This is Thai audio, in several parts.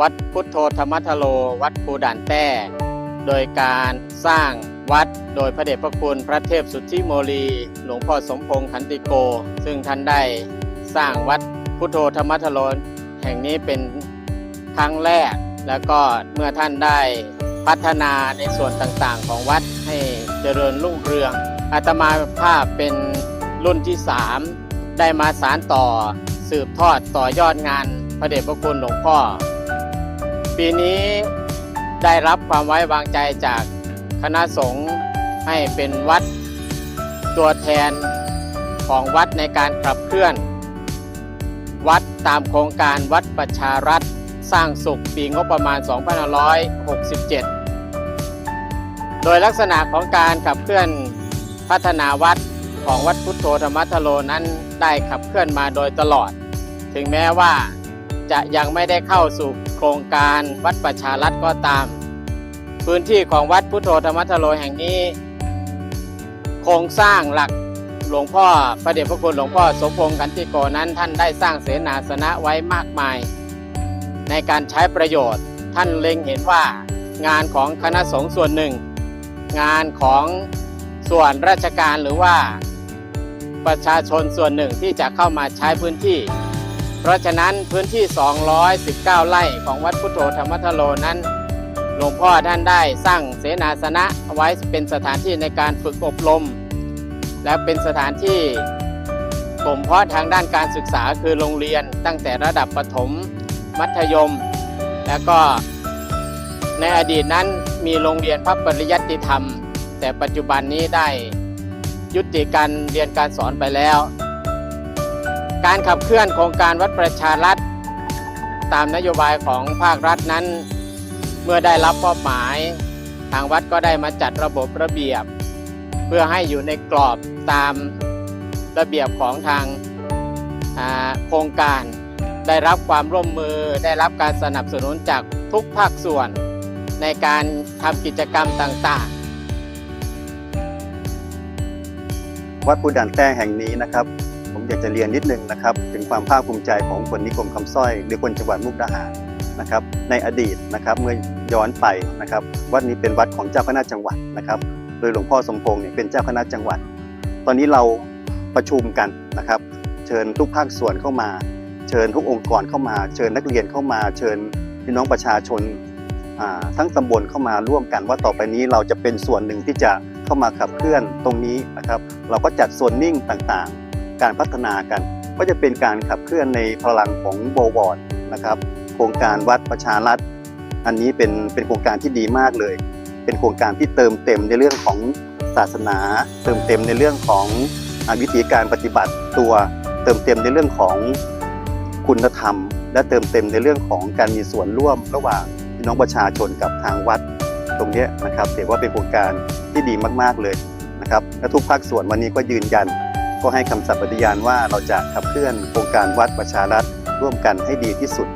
วัดพุทโธธรรมทโล วัดภูด่านแต้ โดยการสร้างวัดโดยพระเดชพระคุณพระเทพสุทธิโมลี หลวงพ่อสมพงษ์ขันติโก ซึ่งท่านได้สร้างวัดพุทโธธรรมทโลแห่งนี้เป็นครั้งแรก แล้วก็เมื่อท่านได้พัฒนาในส่วนต่างๆ ของวัดให้เจริญรุ่งเรืองอาตมาภาพเป็นรุ่นที่ 3 ได้มาสารต่อสืบทอดต่อยอดงานพระเดชพระคุณหลวงพ่อ ปีนี้ได้รับความไว้วางใจจากคณะสงฆ์ให้เป็นวัดตัวแทนของวัดในการขับเคลื่อน วัดตามโครงการวัดประชารัฐสร้างสุขปีงบประมาณ 2567 โดยลักษณะของการขับเคลื่อนพัฒนาวัดของวัดพุทโธธรรมทโลนั้นได้ขับเคลื่อนมาโดยตลอด ถึงแม้ว่า จะยังไม่ได้เข้าสู่โครงการวัดประชารัฐก็ตาม พื้นที่ของวัดพุทโธธรรมทโลแห่งนี้ โครงสร้างหลักหลวงพ่อพระเดชพระคุณหลวงพ่อสมพงษ์กันติโกนั้นท่านได้สร้างเสนาสนะไว้มากมาย ในการใช้ประโยชน์ท่านเล็งเห็นว่างานของคณะสงฆ์ส่วนหนึ่ง งานของส่วนราชการหรือว่าประชาชนส่วนหนึ่งที่จะเข้ามาใช้พื้นที่ เพราะฉะนั้นพื้นที่ 219 ไร่ของวัดพุทโธธรรมทโลนั้น หลวงพ่อท่านได้สร้างเสนาสนะไว้เป็นสถานที่ในการฝึกอบรม และเป็นสถานที่บ่มเพาะทางด้านการศึกษาคือโรงเรียนตั้งแต่ระดับประถม มัธยม แล้วก็ในอดีตนั้นมีโรงเรียนพระปริยัติธรรม แต่ปัจจุบันนี้ได้ยุติการเรียนการสอนไปแล้ว การขับเคลื่อนโครงการวัดประชารัฐ ตามนโยบายของภาครัฐนั้น เมื่อได้รับมอบหมาย ทางวัดก็ได้มาจัดระบบระเบียบ เพื่อให้อยู่ในกรอบตามระเบียบของทางาโครงการได้รับความร่วมมือได้รับการสนับสนุนจากทุกภาคส่วน ในการทำกิจกรรมต่างๆ วัดปูด่านแต้แห่งนี้นะครับ ผมอยากจะเรียนนิดนึงนะครับ ถึงความภาคภูมิใจของคนนิคมคำสร้อย หรือคนจังหวัดมุกดาหารนะครับ ในอดีตนะครับเมื่อย้อนไปนะครับ วัดนี้เป็นวัดของเจ้าคณะจังหวัดนะครับ โดยหลวงพ่อสมพงษ์เนี่ยเป็นเจ้าคณะจังหวัด ตอนนี้เราประชุมกันนะครับ เชิญทุกภาคส่วนเข้ามา เชิญทุกองค์กรเข้ามา เชิญนักเรียนเข้ามา เชิญพี่น้องประชาชนาทั้งตำบลเข้ามาร่วมกันว่าต่อไปนี้เราจะเป็นส่วนหนึ่งที่จะเข้ามาขับเคลื่อนตรงนี้นะครับ เราก็จัดโซนนิ่งต่างๆ การพัฒนากัน ก็จะเป็นการขับเคลื่อนในพลังของโบวอร์ดนะครับ โครงการวัดประชารัฐ อันนี้เป็นเป็นโครงการที่ดีมากเลย เป็นโครงการที่เติมเต็มในเรื่องของศาสนา เติมเต็มในเรื่องของวิธีการปฏิบัติตัว เติมเต็มในเรื่องของคุณธรรม และเติมเต็มในเรื่องของการมีส่วนร่วมระหว่างพี่น้องประชาชนกับทางวัดตรงเนี้ยนะครับถือว่าเป็นโครงการที่ดีมากๆเลยนะครับและทุกภาคส่วนวันนี้ก็ยืนยัน ก็ให้คำสัตย์ปฏิญาณว่าเราจะขับเคลื่อนโครงการวัดประชารัฐร่วมกันให้ดีที่สุด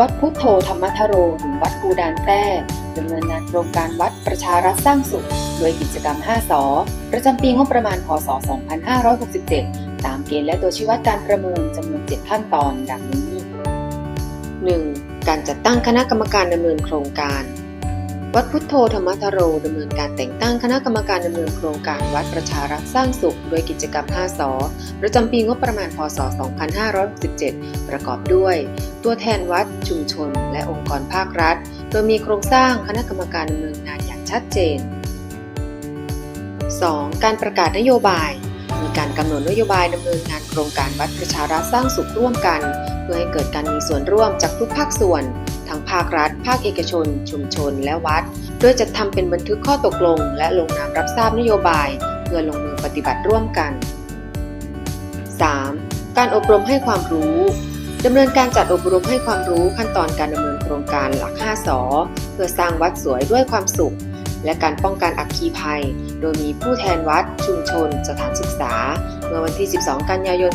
วัดพุทโธธรรมทโรหรือวัดปูดานแต้ดำเนินงานโครงการวัดประชารัฐสร้างสุข โดยกิจกรรม 5สอประจำปีงบประมาณ พศ 2567 ตามเกณฑ์และตัวชี้วัดการประเมินจำนวน 7 ขั้นตอนดังนี้ 1. การจัดตั้งคณะกรรมการดำเนินโครงการ วัดพุทโธธรรมทโรดำเนินการแต่งตั้งคณะกรรมการดำเนินโครงการวัดประชารัฐสร้างสุข โดยกิจกรรม 5สอประจำปีงบประมาณ พศ 2567 ประกอบด้วย ตัวแทนวัด ชุมชน และองค์กรภาครัฐ โดยมีโครงสร้างคณะกรรมการดำเนินงานอย่างชัดเจน 2. การประกาศนโยบายมีการกำหนดนโยบายดำเนินงานโครงการวัดประชารัฐสร้างสุขร่วมกัน เพื่อให้เกิดการมีส่วนร่วมจากทุกภาคส่วน ทั้งภาครัฐ ภาคเอกชน ชุมชน และวัด โดยจะทำเป็นบันทึกข้อตกลง และลงนามรับทราบนโยบาย เพื่อลงมือปฏิบัติร่วมกัน 3. การอบรมให้ความรู้ดำเนินการจัดอบรมให้ความรู้ขั้นตอนการดำเนินโครงการหลัก 5สอเพื่อสร้างวัดสวยด้วยความสุข และการป้องกันอัคคีภัย โดยมีผู้แทนวัด ชุมชน สถานศึกษา เมื่อวันที่ 12 กันยายน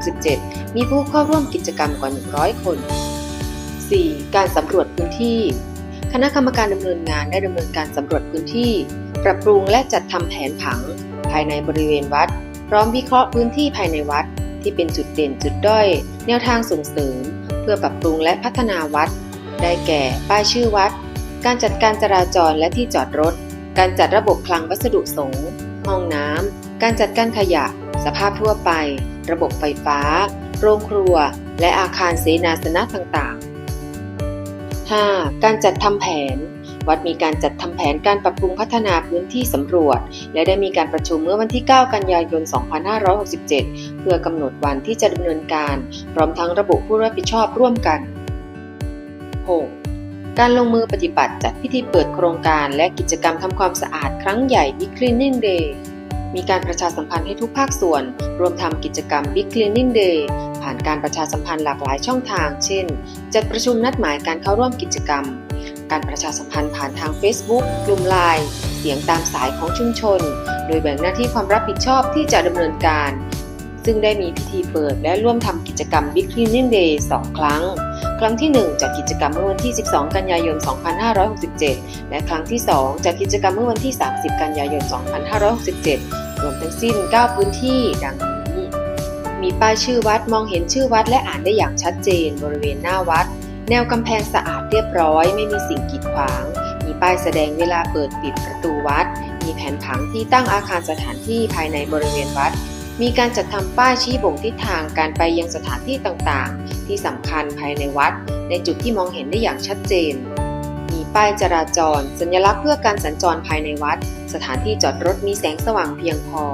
2567 มีผู้เข้าร่วมกิจกรรมกว่า 100 คน 4. การสำรวจพื้นที่ คณะกรรมการดำเนินงานได้ดำเนินการสำรวจพื้นที่ ปรับปรุงและจัดทำแผนผัง ภายในบริเวณวัด พร้อมวิเคราะห์พื้นที่ภายในวัด ที่เป็นจุดเด่นจุดด้อย แนวทางส่งเสริม เพื่อปรับปรุงและพัฒนาวัด ได้แก่ ป้ายชื่อวัด การจัดการจราจรและที่จอดรถ การจัดระบบคลังวัสดุสงฆ์ห้องน้ำการจัดการขยะ สภาพทั่วไป ระบบไฟฟ้า โรงครัว และอาคารเสนาสนะต่างๆ 5. การจัดทำแผน วัดมีการจัดทำแผนการปรับปรุงพัฒนาพื้นที่สำรวจ และได้มีการประชุมเมื่อวันที่ 9 กันยายน 2567 เพื่อกำหนดวันที่จะดำเนินการ พร้อมทั้งระบุผู้รับผิดชอบร่วมกัน 6. การลงมือปฏิบัติจัดพิธีเปิดโครงการและกิจกรรมทำความสะอาดครั้งใหญ่ Big Cleaning Day มีการประชาสัมพันธ์ให้ทุกภาคส่วน รวมทำกิจกรรม Big Cleaning Day ผ่านการประชาสัมพันธ์หลากหลายช่องทาง เช่น จัดประชุมนัดหมายการเข้าร่วมกิจกรรม การประชาสัมพันธ์ผ่านทาง Facebook กลุ่มไลน์เสียงตามสายของชุมชน โดยแบ่งหน้าที่ความรับผิดชอบที่จะดำเนินการ ซึ่งได้มีพิธีเปิดและร่วมทำกิจกรรม Big Cleaning Day 2 ครั้งครั้งที่ 1 จัดกิจกรรมเมื่อวันที่ 12 กันยายน 2567 และครั้งที่ 2 จัดกิจกรรมเมื่อวันที่ 30 กันยายน 2567 รวมทั้งสิ้น 9 พื้นที่ดังนี้ มีป้ายชื่อวัดมองเห็นชื่อวัดและอ่านได้อย่างชัดเจนบริเวณหน้าวัด แนวกำแพงสะอาดเรียบร้อย ไม่มีสิ่งกีดขวาง มีป้ายแสดงเวลาเปิดปิดประตูวัด มีแผนผังที่ตั้งอาคารสถานที่ภายในบริเวณวัด มีการจัดทำป้ายชี้บ่งทิศทางการไปยังสถานที่ต่างๆ ที่สำคัญภายในวัด ในจุดที่มองเห็นได้อย่างชัดเจน ป้ายจราจร สัญลักษณ์เพื่อการสัญจรภายในวัด สถานที่จอดรถมีแสงสว่างเพียงพอ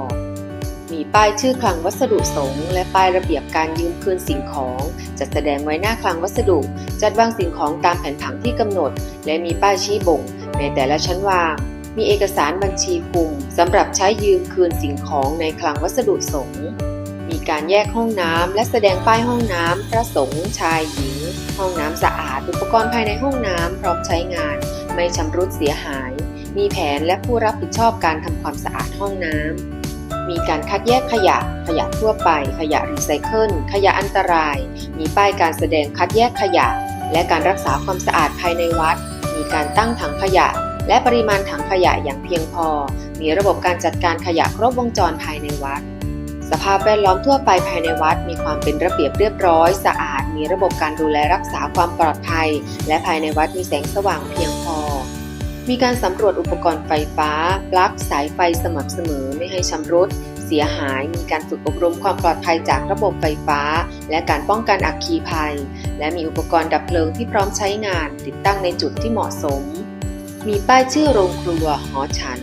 มีป้ายชื่อคลังวัสดุสงฆ์และป้ายระเบียบการยืมคืนสิ่งของ จัดแสดงไว้หน้าคลังวัสดุ จัดวางสิ่งของตามแผนผังที่กำหนด และมีป้ายชี้บ่ง ในแต่ละชั้นวางมีเอกสารบัญชีคุมสำหรับใช้ยืมคืนสิ่งของในคลังวัสดุสงฆ์ มีการแยกห้องน้ำและแสดงป้ายห้องน้ำพระสงฆ์ชายหญิง ห้องน้ำสะอาด อุปกรณ์ภายในห้องน้ำพร้อมใช้งาน ไม่ชำรุดเสียหาย มีแผนและผู้รับผิดชอบการทำความสะอาดห้องน้ำมีการคัดแยกขยะ ขยะทั่วไป ขยะรีไซเคิล ขยะอันตราย มีป้ายการแสดงคัดแยกขยะ และการรักษาความสะอาดภายในวัด มีการตั้งถังขยะ และปริมาณถังขยะอย่างเพียงพอ มีระบบการจัดการขยะครบวงจรภายในวัด สภาพแวดล้อมทั่วไปภายในวัดมีความเป็นระเบียบเรียบร้อย สะอาด มีระบบการดูแลรักษาความปลอดภัย และภายในวัดมีแสงสว่างเพียงพอ มีการสำรวจอุปกรณ์ไฟฟ้า ปลั๊กสายไฟสม่ำเสมอไม่ให้ชำรุด เสียหาย มีการฝึกอบรมความปลอดภัยจากระบบไฟฟ้า และการป้องกันอัคคีภัย และมีอุปกรณ์ดับเพลิงที่พร้อมใช้งาน ติดตั้งในจุดที่เหมาะสม มีป้ายชื่อโรงครัว หอฉัน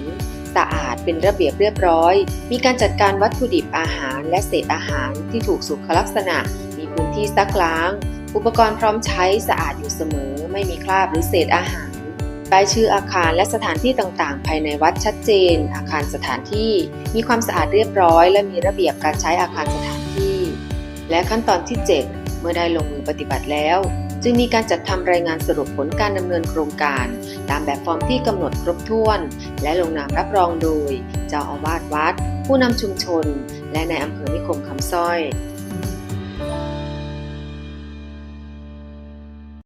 สะอาดเป็นระเบียบเรียบร้อย มีการจัดการวัตถุดิบอาหารและเศษอาหารที่ถูกสุขลักษณะ มีพื้นที่ซักล้าง อุปกรณ์พร้อมใช้สะอาดอยู่เสมอ ไม่มีคราบหรือเศษอาหารป้ายชื่ออาคารและสถานที่ต่างๆ ภายในวัดชัดเจน อาคารสถานที่ มีความสะอาดเรียบร้อย และมีระเบียบการใช้อาคารสถานที่ และขั้นตอนที่ 7 เมื่อได้ลงมือปฏิบัติแล้ว จึงมีการจัดทำรายงานสรุปผลการดำเนินโครงการ ตามแบบฟอร์มที่กำหนดครบถ้วน และลงนามรับรองโดย เจ้าอาวาสวัด ผู้นำชุมชน และในอำเภอนิคมคำสร้อย